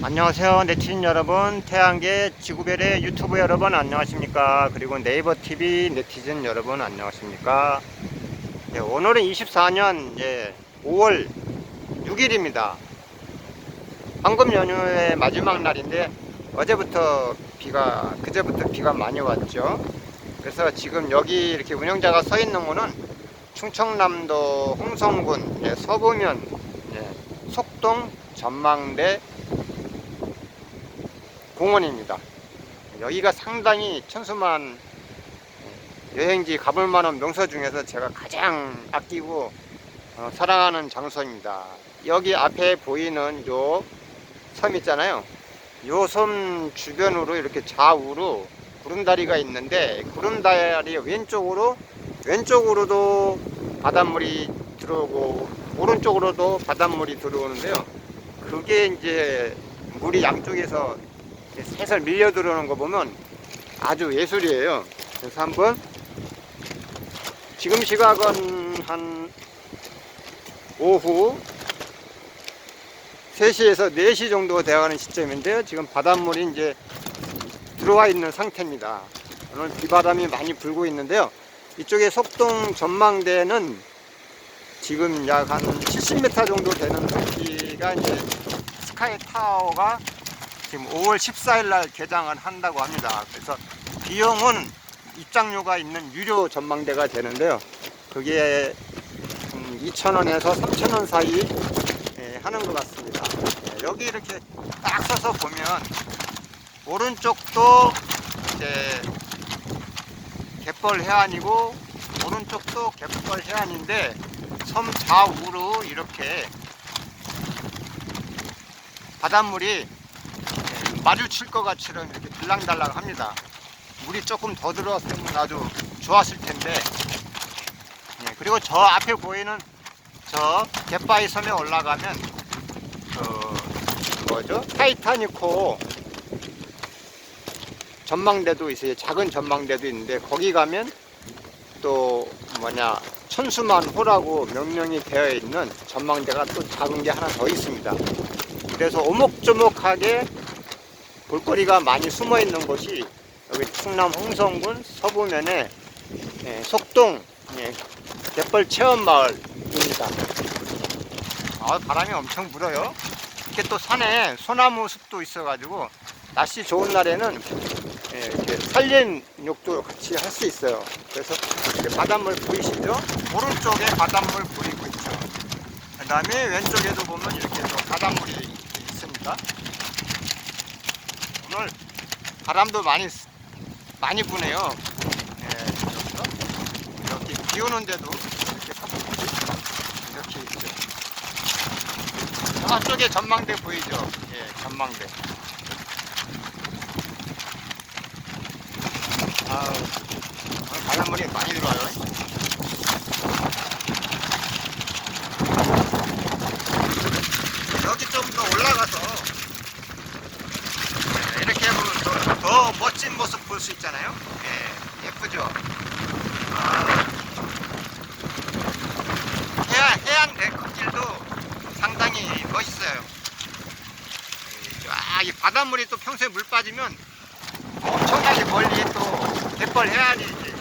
안녕하세요 네티즌 여러분. 태양계 지구별의 유튜브 여러분 안녕하십니까? 그리고 네이버 TV 네티즌 여러분 안녕하십니까? 네, 오늘은 24년 예, 5월 6일입니다. 황금 연휴의 마지막 날인데 어제부터 비가 그제부터 비가 많이 왔죠. 그래서 지금 여기 이렇게 운영자가 서 있는 곳은 충청남도 홍성군 예, 서부면 예, 속동 전망대 공원입니다. 여기가 상당히 천수만 여행지 가볼 만한 명소 중에서 제가 가장 아끼고 어, 사랑하는 장소입니다. 여기 앞에 보이는 요 섬 있잖아요. 요 섬 주변으로 이렇게 좌우로 구름다리가 있는데 구름다리 왼쪽으로 왼쪽으로도 바닷물이 들어오고 오른쪽으로도 바닷물이 들어오는데요. 그게 이제 물이 양쪽에서 새살 밀려 들어오는 거 보면 아주 예술이에요. 그래서 한번 지금 시각은 한 오후 3시에서 4시 정도 되어가는 시점인데요. 지금 바닷물이 이제 들어와 있는 상태입니다. 오늘 비바람이 많이 불고 있는데요. 이쪽에 속동 전망대는 지금 약 한 70m 정도 되는 높이가 이제 스카이 타워가 지금 5월 14일 날 개장을 한다고 합니다. 그래서 비용은 입장료가 있는 유료 전망대가 되는데요. 그게 2,000원에서 3,000원 사이 예, 하는 것 같습니다. 예, 여기 이렇게 딱 서서 보면 오른쪽도 이제 갯벌 해안이고 오른쪽도 갯벌 해안인데 섬 좌우로 이렇게 바닷물이 마주칠 것 같이는 이렇게 들랑달랑 합니다. 물이 조금 더 들어왔으면 아주 좋았을 텐데. 예, 그리고 저 앞에 보이는 저 갯바위 섬에 올라가면 그 뭐죠? 타이타니코 전망대도 있어요. 작은 전망대도 있는데 거기 가면 또 뭐냐 천수만 호라고 명명이 되어 있는 전망대가 또 작은 게 하나 더 있습니다. 그래서 오목조목하게 볼거리가 많이 숨어 있는 곳이 여기 충남 홍성군 서부면의 예, 속동 예, 갯벌 체험마을입니다. 아, 바람이 엄청 불어요. 이렇게 또 산에 소나무 숲도 있어가지고 날씨 좋은 날에는 예, 이렇게 산림 욕도 같이 할 수 있어요. 그래서 이렇게 바닷물 보이시죠? 오른쪽에 바닷물 보이고 있죠. 그 다음에 왼쪽에도 보면 이렇게 또 바닷물이 있습니다. 오늘 바람도 많이 많이 부네요. 예, 이렇게 비 오는데도 이렇게 이렇게 있죠. 저쪽에 전망대 보이죠? 예, 전망대. 오늘 바닷물이 많이 들어와요. 여기 좀 더 올라가서 이렇게 하면 더, 더 멋진 모습 볼 수 있잖아요. 예, 예쁘죠? 아, 해안, 해안 데크길도 상당히 멋있어요. 아, 이 바닷물이 또 평소에 물 빠지면 엄청나게 멀리 또 갯벌 해안이 이제.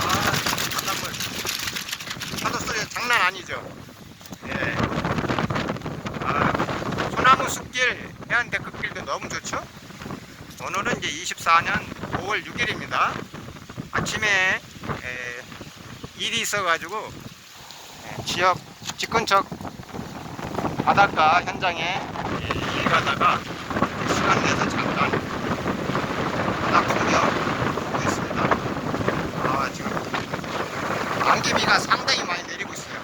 아, 바닷물. 파도 소리가 장난 아니죠? 예. 아, 소나무 숲길 해안 데크길도 너무 좋죠? 오늘은 이제 24년 5월 6일입니다. 아침에 에, 일이 있어가지고 에, 지역 집 근처 바닷가 현장에 예, 일 가다가 시간 내서 잠깐 바다 구경 보고 있습니다. 아 지금 안개비가 상당히 많이 내리고 있어요.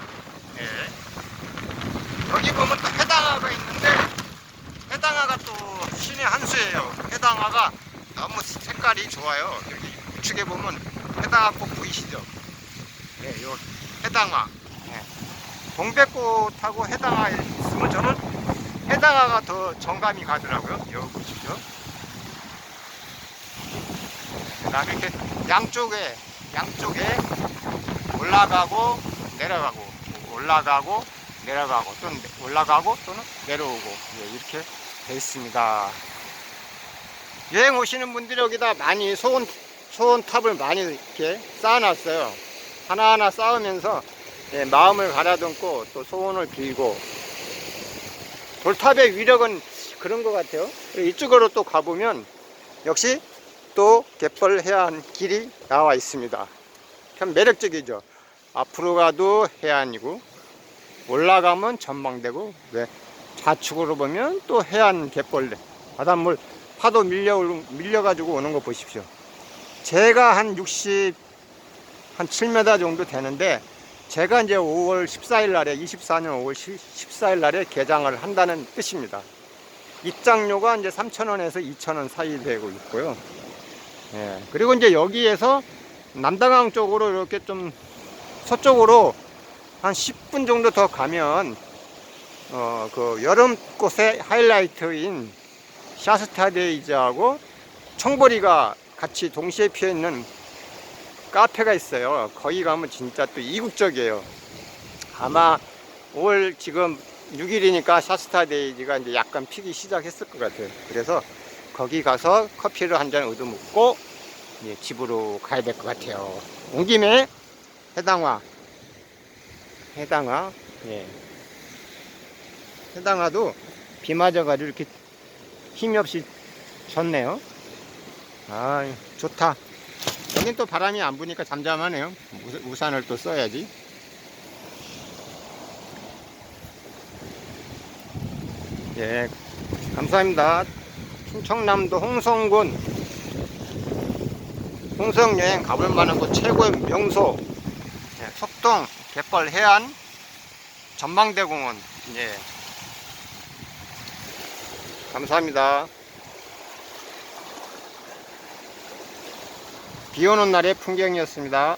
예. 여기 보면 또 해당화가 있는데 해당화가 또 신의 한 수예요. 해당화가 너무 색깔이 좋아요. 여기 우측에 보면 해당화 꽃 보이시죠? 네, 요 해당화. 네. 동백꽃하고 해당화 있으면 저는 해당화가 더 정감이 가더라고요. 여기 보시죠. 그다음에 이렇게 양쪽에 양쪽에 올라가고 내려가고 올라가고 내려가고 또는 올라가고 또는 내려오고 예, 이렇게 돼 있습니다. 여행 오시는 분들이 여기다 많이 소원 소원탑을 많이 이렇게 쌓아놨어요. 하나하나 쌓으면서 예, 마음을 가다듬고 또 소원을 빌고 돌탑의 위력은 그런 것 같아요. 이쪽으로 또 가보면 역시 또 갯벌 해안 길이 나와 있습니다. 참 매력적이죠. 앞으로 가도 해안이고 올라가면 전망되고 왜 좌측으로 보면 또 해안 갯벌 바닷물 파도 밀려 밀려가지고 오는 거 보십시오. 제가 한 60, 한 7m 정도 되는데 제가 이제 5월 14일 날에 24년 5월 14일 날에 개장을 한다는 뜻입니다. 입장료가 이제 3,000원에서 2,000원 사이 되고 있고요. 예. 그리고 이제 여기에서 남당항 쪽으로 이렇게 좀 서쪽으로 한 10분 정도 더 가면 어, 그 여름 꽃의 하이라이트인 샤스타데이즈하고 청보리가 같이 동시에 피어 있는 카페가 있어요. 거기 가면 진짜 또 이국적이에요. 아마 올 지금 6일이니까 샤스타데이즈가 이제 약간 피기 시작했을 것 같아요. 그래서 거기 가서 커피를 한 잔 얻어먹고 이제 집으로 가야 될 것 같아요. 온 김에 해당화, 해당화, 예. 해당화도 비 맞아가지고 이렇게 힘이 없이 졌네요. 아, 좋다. 여긴 또 바람이 안 부니까 잠잠하네요. 우산- 우산을 또 써야지. 예, 감사합니다. 충청남도 홍성군 홍성 여행 가볼 만한 곳 최고의 명소 예, 속동 갯벌 해안 전망대 공원 예. 감사합니다. 비 오는 날의 풍경이었습니다.